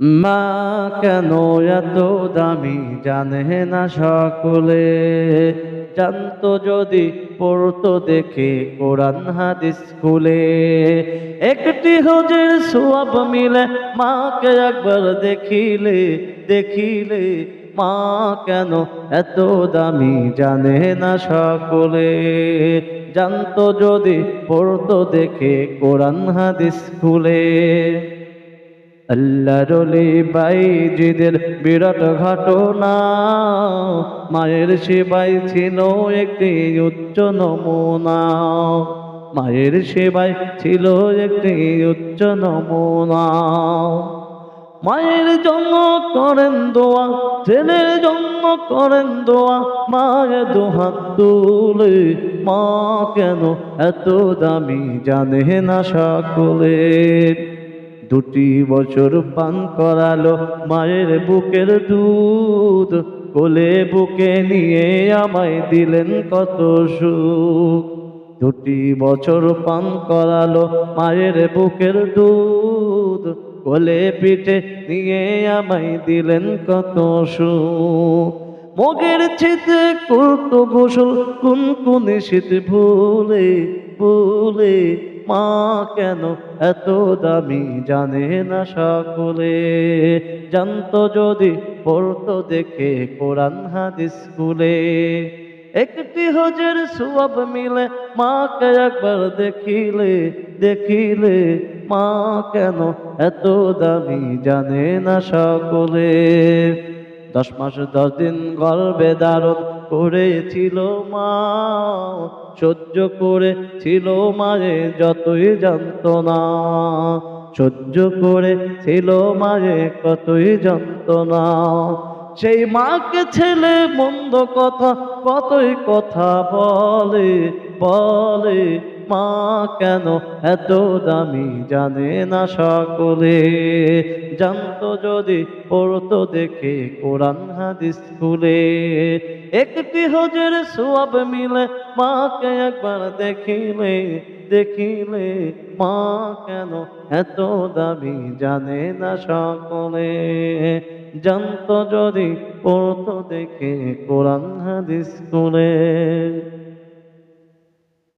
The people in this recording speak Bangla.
মা কেন এত দামি জানে না সকলে? জানতো যদি পড়তো দেখে কোরআন হাদিস স্কুলে একটি হজের সোয়াব মিলে মাকে একবার দেখিলে দেখিলে, মা কেন এত দামি জানে না সকলে? জানতো যদি পড়তো দেখে কোরআন হাদিস স্কুলে আল্লাহরলি বাইজিদের বিরাট ঘটনা। মায়ের সেবাই ছিল একটি উচ্চ নমুনা। মায়ের সেবাই ছিল একটি উচ্চ নমুনা। মায়ের জন্য করেন দোয়া, ছেলের জন্য করেন দোয়া। মায়ের দোহাত তুলে মা কেন এত দামি জানে না সকলে। দুটি বছর পান করালো মায়ের বুকের দুধ। কোলে বুকে নিয়ে আমায় দিলেন কত সুখ। দুটি বছর পান করালো মায়ের বুকের দুধ। কোলে পিঠে নিয়ে আমায় দিলেন কত সুখ। মগের ছিতে করতো গোসল কোন কোন শীত ভুলে ভুলে মা কেন এত দামি জানে না সকলে? জানতো যদি পড়তো দেখে কোরআন হাদিস স্কুলে। একটি হজের সুয়াব মিলে মাকে একবার দেখিলে দেখিলে মা কেন এত দামি জানে না সকলে? দশ মাস দশ দিন গর্বে ধারণ করেছিল মা। সহ্য করে ছিল মায়ে যতই জানত না। সহ্য করে ছিল মায়ে কতই না। সেই মাকে ছেলে মন্দ কথা কতই কথা বলে। বলে, মা কেন এত দামি জানে না সকলে? জানতো যদি পড়তো দেখে কোরআন হাদিস স্কুলে একটি হজের সোয়াব মিলে মাকে একবার দেখিলে দেখিলে, মা কেন এত দামি জানে না সকলে? জানতো যদি পড়তো দেখে কোরআন হাদিস স্কুলে